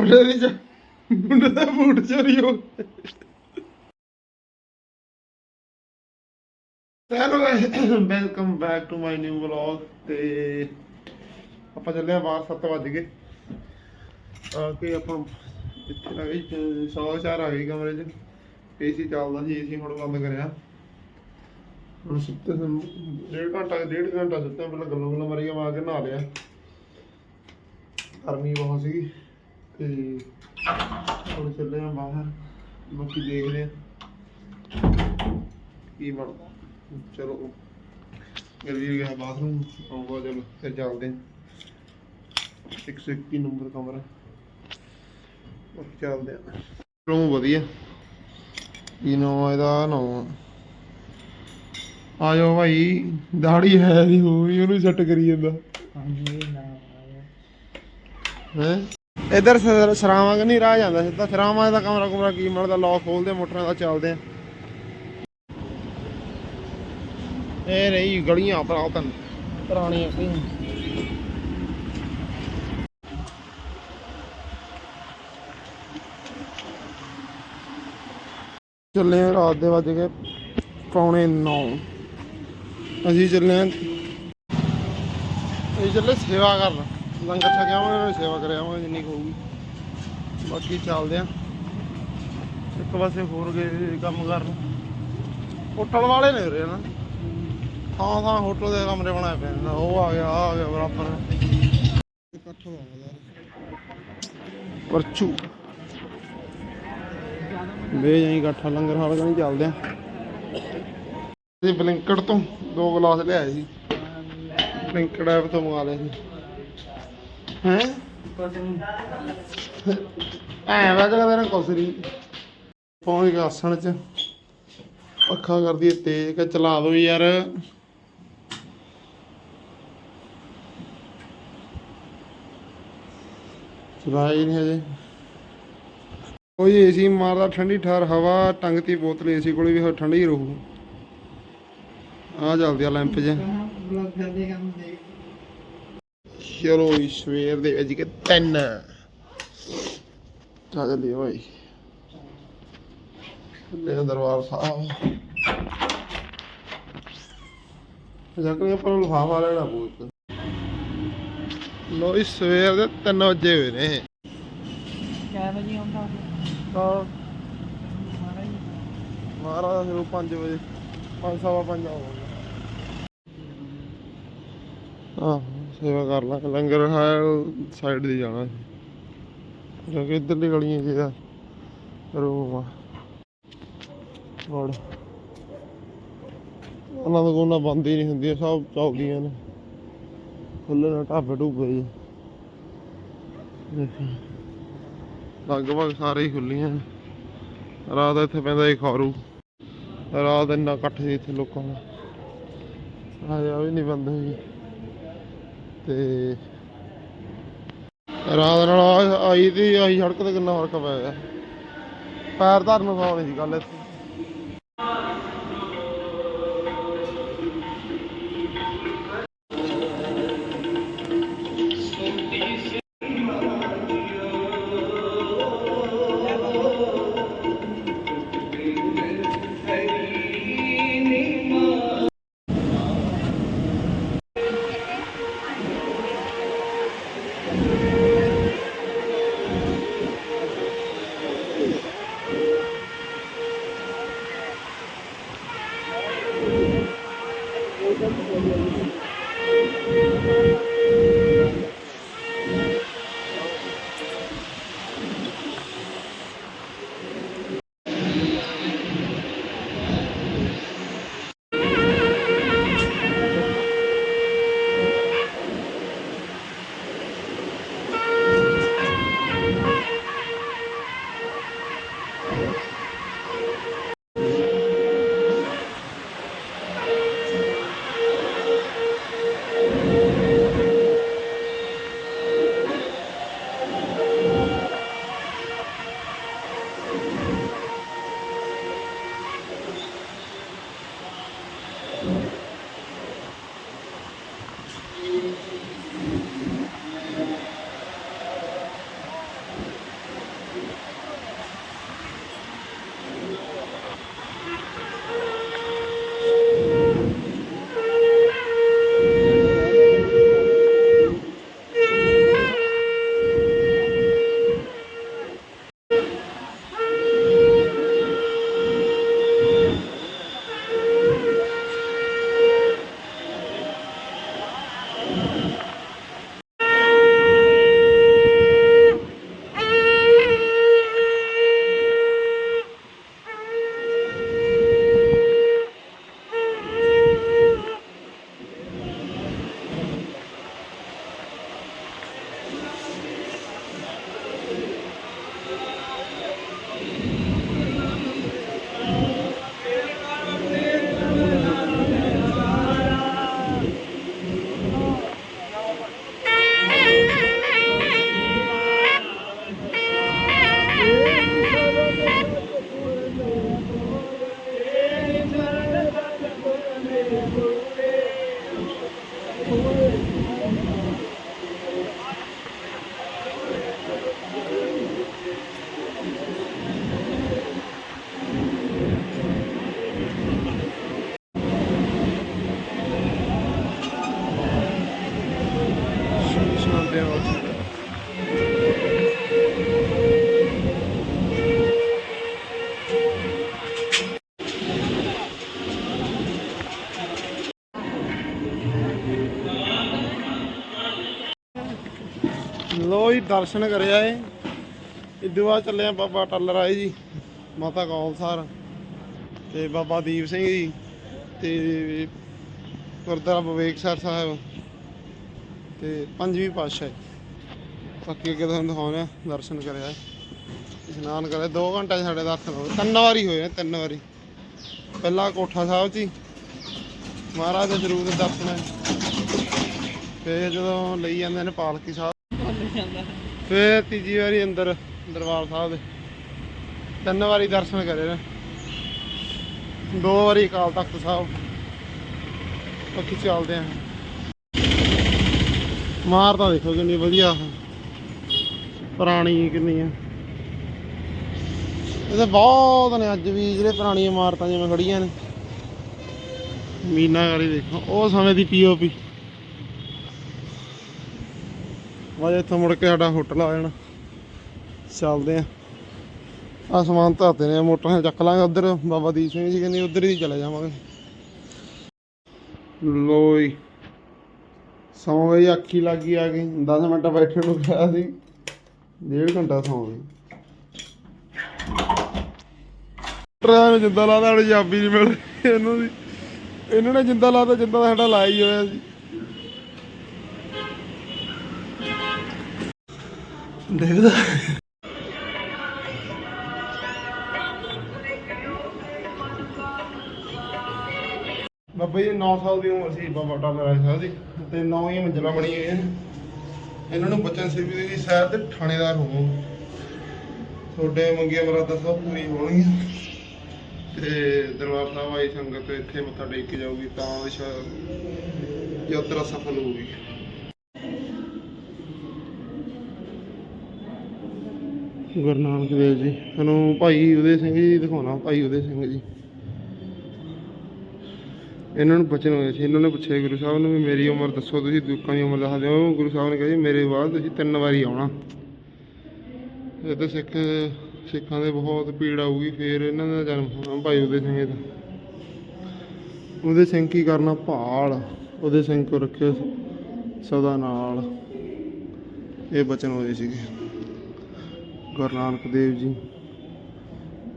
ਮੁੰਡੇ ਦੀ ਮੁੰਡੇ ਦਾ ਬੂਟ ਚੋਰੀ ਹੋ ਗਿਆ। Hello welcome back to my new vlog ਤੇ ਆਪਾਂ ਚੱਲੇ ਆ ਬਾਹਰ 7 ਵਜ ਗਏ। ਆ ਕੇ ਆਪਾਂ ਇੱਥੇ ਆ ਗਈ ਸੌ ਚਾਰ ਆ ਗਈ ਕਮਰੇ 'ਚ। ਏਸੀ ਚੱਲਦਾ ਸੀ ਏਸੀ ਹੁਣ ਬੰਦ ਕਰਿਆ। ਹੁਣ ਸੁੱਤੇ ਡੇਢ ਘੰਟਾ ਡੇਢ ਘੰਟਾ ਸੁੱਤੇ ਪਹਿਲਾਂ ਗੱਲਾਂ ਗੱਲਾਂ ਮਾਰੀਆਂ, ਮਾਰ ਕੇ ਨਹਾ ਲਿਆ। ਗਰਮੀ ਬਹੁਤ ਸੀਗੀ। ਤੇ ਹੁਣ ਚੱਲੇ ਆ ਬਾਹਰ ਬਾਕੀ ਦੇਖਦੇ ਆ ਕੀ ਬਣਦਾ। ਚਲੋ ਗਰਵੀਰ ਗਿਆ ਬਾਥਰੂਮ ਆਊਗਾ ਚਲੋ ਫਿਰ ਚੱਲਦੇ ਆ। 121 ਨੰਬਰ ਕਮਰਾ। ਬਾਕੀ ਚੱਲਦੇ ਆ। ਰੂਮ ਵਧੀਆ। ਕੀ ਨਾਮ ਇਹਦਾ ਨਾਮ ਆ ਜਾਓ ਭਾਈ ਦਾੜੀ ਹੈ ਨਹੀਂ ਹੋਈ ਉਹਨੂੰ ਸੈੱਟ ਕਰੀ ਜਾਂਦਾ। ਹੈ? ਇਧਰ ਸਰਾਵਾਂ ਕਿ ਨਹੀਂ ਰਾਹ ਜਾਂਦਾ ਸਿੱਧਾ। ਸਰਾਵਾਂ ਦਾ ਕਮਰਾ ਕੁਮਰਾ ਕੀ ਮਿਲਦਾ ਲੌਕ ਖੋਲਦੇ ਮੋਟਰਾਂ ਦਾ ਚੱਲਦੇ ਆ। ਇਹ ਰਹੀ ਗਲੀਆਂ ਪ੍ਰਾਤਨ। ਪੁਰਾਣੀਆਂ ਕਈ ਚੱਲੇ ਆ ਰਾਤ ਦੇ ਵੱਜ ਗਏ ਪੌਣੇ 9 ਅਸੀਂ ਚੱਲੇ ਆ। ਅਸੀਂ ਚੱਲੇ ਸੇਵਾ ਕਰਨ। ਲੰਗਰ ਛਕਿਆ ਆਵਾਂਗੇ ਸੇਵਾ ਕਰਿਆ ਆਵਾਂਗੇ ਜਿੰਨੀ ਹੋਊਗੀ। ਬਾਕੀ ਚੱਲਦੇ ਆ। ਇੱਕ ਪਾਸੇ ਹੋਰ ਗਏ ਕੰਮ ਕਰਨ। ਹੋਟਲ ਵਾਲੇ ਨੇ ਉਰੇ ਨਾ ਥਾਂ ਥਾਂ ਹੋਟਲ ਦੇ ਕਮਰੇ ਬਣਾਏ ਪਏ ਨੇ। ਉਹ ਆ ਗਿਆ ਆ ਗਿਆ, ਬਰਾਬਰ। ਇਕੱਠ ਹੋਇਆ ਪਰਚੂ ਵੇ ਜਾਈ ਇਕੱਠਾ ਲੰਗਰ ਹਾਲ ਕਣੀ ਚੱਲਦੇ ਆ। ਅਸੀਂ ਬਲਿੰਕਟ ਤੋਂ ਦੋ ਗਲਾਸ ਲਿਆਏ ਸੀ। ਬਲਿੰਕਟ ਐਪ ਤੋਂ ਮੰਗਾ ਲਏ ਸੀ। ਹੈ? ਐ ਵਾ ਮੇਰਾ ਕੋਸਰੀ ਪਹੁੰਚ ਗਿਆ ਆਸਣ ਚ। ਪੱਖਾ ਕਰਦੀ ਹੈ ਤੇਜ਼ ਕਿ ਚਲਾ ਦੋ ਯਾਰ। ਚਲਾਈ ਨਹੀਂ ਹਜੇ। ਕੋਈ ਏਸੀ ਮਾਰਦਾ, ਠੰਡੀ ਠਾਰ, ਹਵਾ ਟੰਗਤੀ ਬੋਤਲ ਏਸੀ ਕੋਲ ਵੀ ਠੰਡੀ ਰਹੂ। ਆ ਚੱਲਦੀ ਆ ਲੈਂਪ 'ਚ। ਚਲੋ ਜੀ ਸਵੇਰ ਦੇ ਵੱਜ ਕੇ 3 ਚੱਲ ਓਏ। ਲੈ ਦਰਬਾਰ ਸਾਹਿਬ। ਜਾ ਕੇ ਆਪਾਂ ਲਫਾਫਾ ਲੈਣਾ ਪਊ ਲੋ ਇਸ ਸਵੇਰ ਦੇ 3 ਵਜੇ ਹੋਏ ਨੇ। ਕਿਆ ਵਜੇ ਆਉਂਦਾ ਤਾਂ ਮਹਾਰਾਜ ਨੂੰ 5 ਵਜੇ। 5 ਸਵਾ 5 ਆਉਂਗਾ ਆਹ। ਸੇਵਾ ਕਰ ਲਾਂ ਲੰਗਰ ਹੈ ਸਾਈਡ ਦੀ ਜਾਣਾ ਸੀ। ਜੋ ਕਿ ਗਲੀਆਂ ਜਿਹਦਾ ਰੂਮ ਆ। ਵੜ ਉਹਨਾਂ ਦਾ ਕੋਨਾ ਬੰਦ ਹੀ ਨਹੀਂ ਹੁੰਦੀਆਂ, ਸਭ ਚੱਲਦੀਆਂ ਨੇ। ਖੁੱਲੇ ਨਾ, ਢਾਬੇ ਢੂਬੇ ਜੀ। ਦੇਖੋ। ਲਗਭਗ ਸਾਰੇ ਹੀ ਖੁੱਲੀਆਂ ਰਾਤ ਇੱਥੇ ਪੈਂਦਾ ਸੀ ਖਾਰੂ। ਰਾਤ ਇੰਨਾ ਇਕੱਠ ਸੀ ਇੱਥੇ ਲੋਕਾਂ ਦਾ। ਆ ਜਾ ਵੀ ਨਹੀਂ ਬੰਦ ਹੋਈ। ਤੇ ਰਾਤ ਨਾਲ ਆਈ ਤੇ ਆਹੀ ਸੜਕ ਤੇ ਕਿੰਨਾ ਫ਼ਰਕ ਪੈ ਗਿਆ। ਪੈਰ ਧਰਨ ਨੂੰ ਸੌਣੀ ਸੀ ਗੱਲ ਇੱਥੇ। ਦਰਸ਼ਨ ਕਰਿਆ ਏ। ਇਦੋਂ ਬਾਅਦ ਚੱਲੇ ਆ ਬਾਬਾ ਟੱਲਰ ਆਏ ਜੀ, ਮਾਤਾ ਕੌਲਸਰ ਤੇ ਬਾਬਾ ਦੀਪ ਸਿੰਘ ਜੀ ਤੇ ਗੁਰਦੁਆਰਾ ਬਵੇਕਸਰ ਸਾਹਿਬ ਤੇ ਪੰਜਵੀਂ ਪਾਤਸ਼ਾਹ। ਬਾਕੀ ਅੱਗੇ ਤੁਹਾਨੂੰ ਦਿਖਾਉਣੇ ਆ, ਦਰਸ਼ਨ ਕਰਿਆ ਏ। ਇਸ਼ਨਾਨ ਕਰਿਆ 2 ਘੰਟੇ ਸਾਡੇ ਦਰਸ਼ਨ ਹੋ ਗਏ ਤਿੰਨ ਵਾਰੀ ਹੋਏ ਨੇ, ਤਿੰਨ ਵਾਰੀ। ਪਹਿਲਾਂ ਕੋਠਾ ਸਾਹਿਬ ਜੀ, ਮਹਾਰਾਜ ਦੇ ਜ਼ਰੂਰ ਦਰਸ਼ਨ। ਹੈ ਫਿਰ ਜਦੋਂ ਲਈ ਜਾਂਦੇ ਨੇ ਪਾਲਕੀ ਸਾਹਿਬ। ਜਾਂਦਾ ਫਿਰ। ਤੀਜੀ ਵਾਰੀ ਅੰਦਰ, ਦਰਬਾਰ ਸਾਹਿਬ ਦੇ। ਤਿੰਨ ਵਾਰੀ ਦਰਸ਼ਨ ਕਰੇ ਨੇ। ਦੋ ਵਾਰੀ ਅਕਾਲ ਤਖਤ ਸਾਹਿਬ। ਬਾਕੀ ਚੱਲਦੇ ਆਂ। ਮਾਰ ਤਾਂ ਦੇਖੋ ਕਿੰਨੀ ਵਧੀਆ। ਪੁਰਾਣੀ ਕਿੰਨੀ ਆ। ਇਹਦੇ ਬਹੁਤ ਨੇ ਅੱਜ ਵੀ, ਜਿਹੜੇ ਪੁਰਾਣੀਆਂ ਇਮਾਰਤਾਂ ਜਿਵੇਂ ਖੜੀਆਂ ਨੇ। ਮੀਨਾਕਾਰੀ ਦੇਖੋ, ਉਹ ਸਮੇਂ ਦੀ ਪੀਓਪੀ ਵਾਜੇ ਇੱਥੋਂ ਮੁੜ ਕੇ ਸਾਡਾ ਹੋਟਲ ਆ ਜਾਣਾ। ਚੱਲਦੇ ਆ। ਆ ਸਮਾਨ ਧਰਦੇ ਨੇ ਮੋਟਰਾਂ ਚੱਕ ਲਾਂਗੇ ਉਧਰ। ਬਾਬਾ ਦੀਪ ਸਿੰਘ ਜੀ ਕਹਿੰਦੇ ਉਧਰ ਹੀ ਚਲੇ ਜਾਵਾਂਗੇ। ਲੋਈ ਸੌਂ ਗਈ ਅੱਖੀ ਲੱਗੀ ਆ ਗਈ। 10 ਮਿੰਟ ਬੈਠਣ ਨੂੰ ਕਿਹਾ ਸੀ। ਡੇਢ ਘੰਟਾ ਸੌਂ ਗਈ ਟਰਾਂ ਨੂੰ ਜਿੰਦਾ ਲਾਦਾ ਹੁਣ ਚਾਬੀ ਨਹੀਂ ਮਿਲ ਇਹਨੂੰ ਇਹਨਾਂ ਨੇ ਜਿੰਦਾ ਲਾਦਾ, ਜਿੰਦਾ ਸਾਡਾ ਲਾਇਆ ਹੋਇਆ ਸੀ। ਦੇਖਦਾ ਬਾਬਾ ਜੀ 9 ਸਾਲ ਦੀ ਉਮਰ ਸੀ ਬਾਬਾ ਟਾਲਾ ਰਾਏ ਸਾਹਿਬ ਦੀ ਤੇ 9 ਹੀ ਮੰਜ਼ਲਾ ਬਣੀ ਹੋਈ ਹੈ ਇਹਨਾਂ ਨੂੰ ਬਚਨ ਸੀ ਵੀ ਤੁਸੀਂ ਸ਼ਹਿਰ ਦੇ ਥਾਣੇਦਾਰ ਹੋਵੋ। ਤੁਹਾਡੇ ਮੰਗੀਆਂ ਮਰਾਦਾਂ ਸਭ ਪੂਰੀ ਹੋਣਗੀਆਂ। ਤੇ ਦਰਬਾਰ ਸਾਹਿਬ ਆਈ ਸੰਗਤ, ਇੱਥੇ ਮੱਥਾ ਟੇਕ ਕੇ ਜਾਊਗੀ ਤਾਂ ਯਾਤਰਾ ਸਫਲ ਹੋਊਗੀ। ਗੁਰੂ ਨਾਨਕ ਦੇਵ ਜੀ। ਤੁਹਾਨੂੰ ਭਾਈ ਉਦੇ ਸਿੰਘ ਜੀ ਦਿਖਾਉਣਾ, ਭਾਈ ਉਦੇ ਸਿੰਘ ਜੀ। ਇਹਨਾਂ ਨੂੰ ਬਚਨ ਹੋਇਆ ਸੀ, ਇਹਨਾਂ ਨੇ ਪੁੱਛਿਆ ਗੁਰੂ ਸਾਹਿਬ ਨੂੰ ਵੀ ਮੇਰੀ ਉਮਰ ਦੱਸੋ, ਤੁਸੀਂ ਲੋਕਾਂ ਦੀ ਉਮਰ ਦੱਸ ਦਿਓ ਗੁਰੂ ਸਾਹਿਬ ਨੇ ਕਿਹਾ ਜੀ, ਮੇਰੇ ਬਾਅਦ ਤੁਸੀਂ ਤਿੰਨ ਵਾਰੀ ਆਉਣਾ। ਇਹ ਤਾਂ ਸਿੱਖ, ਸਿੱਖਾਂ ਦੇ ਬਹੁਤ ਪੀੜ ਆਊਗੀ, ਫਿਰ ਇਹਨਾਂ ਦਾ ਜਨਮ ਹੋਣਾ ਭਾਈ ਉਦੇ ਸਿੰਘ ਦਾ। ਉਹਦੇ ਸਿੰਘ ਕੀ ਕਰਨਾ? ਭਾਲ। ਉਹਦੇ ਸਿੰਘ ਕੋ ਰੱਖਿਓ ਸਦਾ ਨਾਲ। ਇਹ ਬਚਨ ਹੋਏ ਸੀਗੇ। ਗੁਰੂ ਨਾਨਕ ਦੇਵ ਜੀ।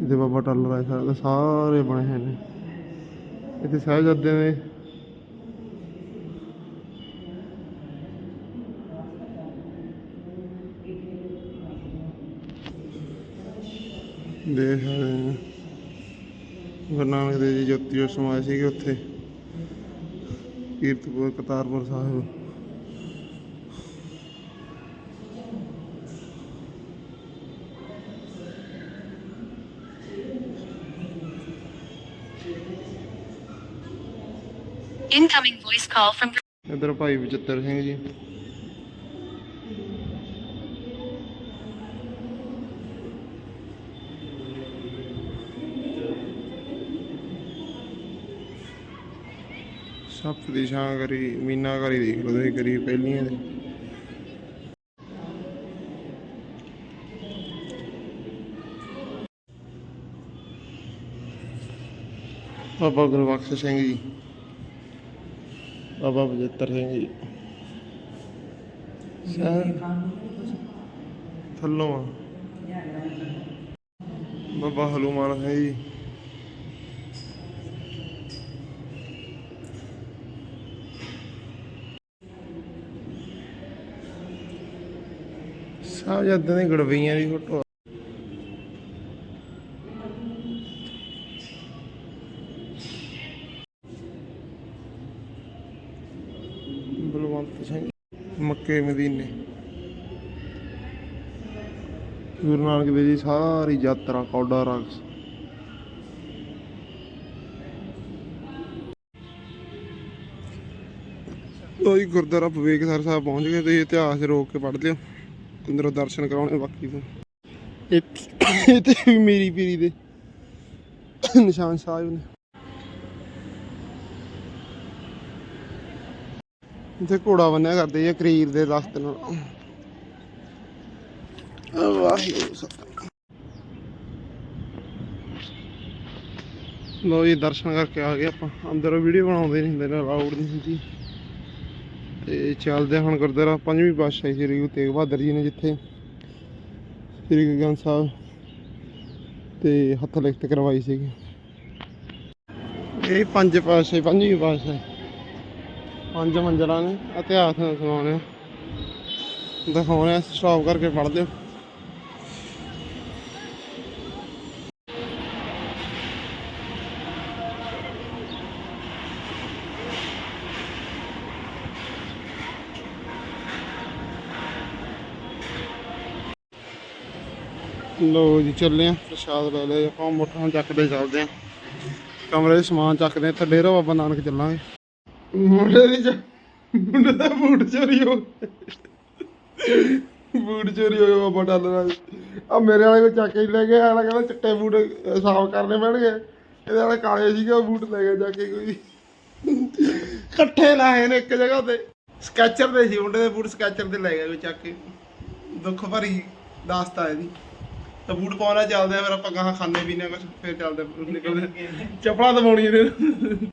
ਇਹਦੇ ਬਾਬਾ ਟੱਲ ਰਾਏ ਸਾਹਿਬ ਦੇ ਸਾਰੇ ਬਣੇ ਹੋਏ ਨੇ। ਇੱਥੇ ਸਾਹਿਬਜ਼ਾਦੇ ਨੇ ਦੇਖ ਸਕਦੇ ਨੇ। ਗੁਰੂ ਨਾਨਕ ਦੇਵ ਜੀ ਜੋਤੀ ਜੋਤ ਸਮਾਏ ਸੀਗੇ ਉੱਥੇ। Kiratpur, Kartarpur Sahib. Incoming voice call ਭਾਈ ਬਚਿੱਤਰ ਸਿੰਘ ਜੀ। ਸੱਪ ਦੀ ਛਾਂ ਕਰੀ ਮੀਨਾਕਾਰੀ ਦੇਖ ਲਓ ਤੁਸੀਂ ਕਰੀ ਪਹਿਲੀਆਂ ਦੇ। ਬਾਬਾ ਗੁਰਬਖਸ਼ ਸਿੰਘ ਜੀ। ਬਾਬਾ ਬਜਿੱਤਰ ਸਿੰਘ ਜੀ। ਸਰ ਥੱਲੋਂ ਆ। ਬਾਬਾ ਹਲੂਮਾਨ ਸਿੰਘ ਜੀ। ਸਾਹਿਬਜ਼ਾਦਿਆਂ ਦੀ ਗੜਵਈਆਂ ਦੀ ਫੋਟੋ ਬਲਵੰਤ ਸਿੰਘ ਮੱਕੇ ਮਦੀਨੇ। ਗੁਰੂ ਨਾਨਕ ਦੇਵ ਜੀ ਸਾਰੀ ਯਾਤਰਾ ਕੌਡਾ ਰਾਕਸ ਉਹ ਜੀ, ਗੁਰਦੁਆਰਾ ਵਿਵੇਕਸਰ ਸਾਹਿਬ ਪਹੁੰਚ ਗਏ ਤੇ ਇਤਿਹਾਸ ਰੋਕ ਕੇ ਪੜ੍ਹ ਲਿਓ ਅੰਦਰੋਂ ਦਰਸ਼ਨ ਕਰਾਉਣੇ ਬਾਕੀ ਤੋਂ। ਇੱਥੇ ਇੱਥੇ ਮੇਰੀ ਪੀਰੀ ਦੇ ਨਿਸ਼ਾਨ ਸਾਹਿਬ ਨੇ। ਇੱਥੇ ਘੋੜਾ ਬੰਨਿਆ ਕਰਦੇ ਆ ਕਰੀਰ ਦੇ ਦਸਤ ਨਾਲ। ਆ ਵਾਹਿਗੁਰੂ ਸਤਿ ਲੋ ਜੀ ਦਰਸ਼ਨ ਕਰਕੇ ਆ ਗਏ ਆਪਾਂ। ਅੰਦਰੋਂ ਵੀਡੀਓ ਬਣਾਉਂਦੇ ਨਹੀਂ ਹੁੰਦੇ ਨੇ ਅਲਾਉਡ ਨਹੀਂ ਹੁੰਦੀ। ਤੇ ਚੱਲਦੇ ਹੁਣ ਗੁਰਦੁਆਰਾ ਪੰਜਵੀਂ ਪਾਤਸ਼ਾਹੀ ਸ੍ਰੀ ਗੁਰੂ ਤੇਗ ਬਹਾਦਰ ਜੀ ਨੇ ਜਿੱਥੇ ਸ੍ਰੀ ਗੁਰੂ ਗ੍ਰੰਥ ਸਾਹਿਬ ਤੇ ਹੱਥ ਲਿਖਤ ਕਰਵਾਈ ਸੀਗੀ। ਇਹ ਪੰਜ ਪਾਤਸ਼ਾਹੀ ਪੰਜਵੀਂ ਪਾਤਸ਼ਾਹੀ। ਪੰਜ ਮੰਜ਼ਲਾਂ ਨੇ। ਇਤਿਹਾਸ ਨਾਲ ਸੁਣਾਉਣੇ ਦਿਖਾਉਣੇ ਆ ਸਟਾਪ ਕਰਕੇ ਪੜ੍ਹਦੇ ਹੋ ਲੋ ਜੀ, ਚੱਲੇ ਆ। ਪ੍ਰਸ਼ਾਦ ਲੈ ਲਿਆ ਆਪਾਂ, ਮੋਟਰਾਂ ਚੱਕਦੇ ਚੱਲਦੇ ਆ। ਕਮਰੇ ਦੇ ਸਮਾਨ ਚੱਕਦੇ ਆ, ਇੱਥੇ ਡੇਰਾ ਬਾਬਾ ਨਾਨਕ ਚੱਲਾਂਗੇ। ਮੁੰਡੇ ਦੀ ਮੁੰਡੇ ਦਾ ਬੂਟ ਚੋਰੀ ਹੋ ਗਿਆ। ਬੂਟ ਚੋਰੀ ਹੋ ਗਿਆ ਬਾਬਾ ਡਾਲਰ ਆ ਮੇਰੇ ਵਾਲੇ ਕੋ ਚੱਕ ਕੇ ਹੀ ਲੈ ਗਿਆ ਆਲਾ ਕਹਿੰਦਾ ਚਿੱਟੇ ਬੂਟ ਸਾਫ਼ ਕਰਨੇ ਪੈਣਗੇ। ਇਹਦੇ ਵਾਲੇ ਕਾਲੇ ਸੀਗੇ ਉਹ ਬੂਟ ਲੈ ਗਿਆ ਜਾ ਕੇ ਕੋਈ। ਇਕੱਠੇ ਲਾਏ ਨੇ ਇੱਕ ਜਗ੍ਹਾ ਤੇ। ਸਕੈਚਰ ਦੇ ਸੀ ਮੁੰਡੇ ਦੇ ਬੂਟ ਸਕੈਚਰ ਦੇ ਲੈ ਗਿਆ ਕੋਈ ਚੱਕ ਕੇ। ਦੁੱਖ ਭਰੀ ਦਾਸਤਾ ਇਹਦੀ। ਤਾਂ ਬੂਟ ਪਾਉਣਾ ਚੱਲਦੇ ਆ ਫਿਰ ਆਪਾਂ ਗਾਹਾਂ ਖਾਣੇ ਪੀਣੇ ਕੁਝ ਫਿਰ ਚੱਲਦੇ ਨਿਕਲਦੇ। ਚੱਪਲਾਂ ਦਵਾਉਣੀਆਂ ਨੇ।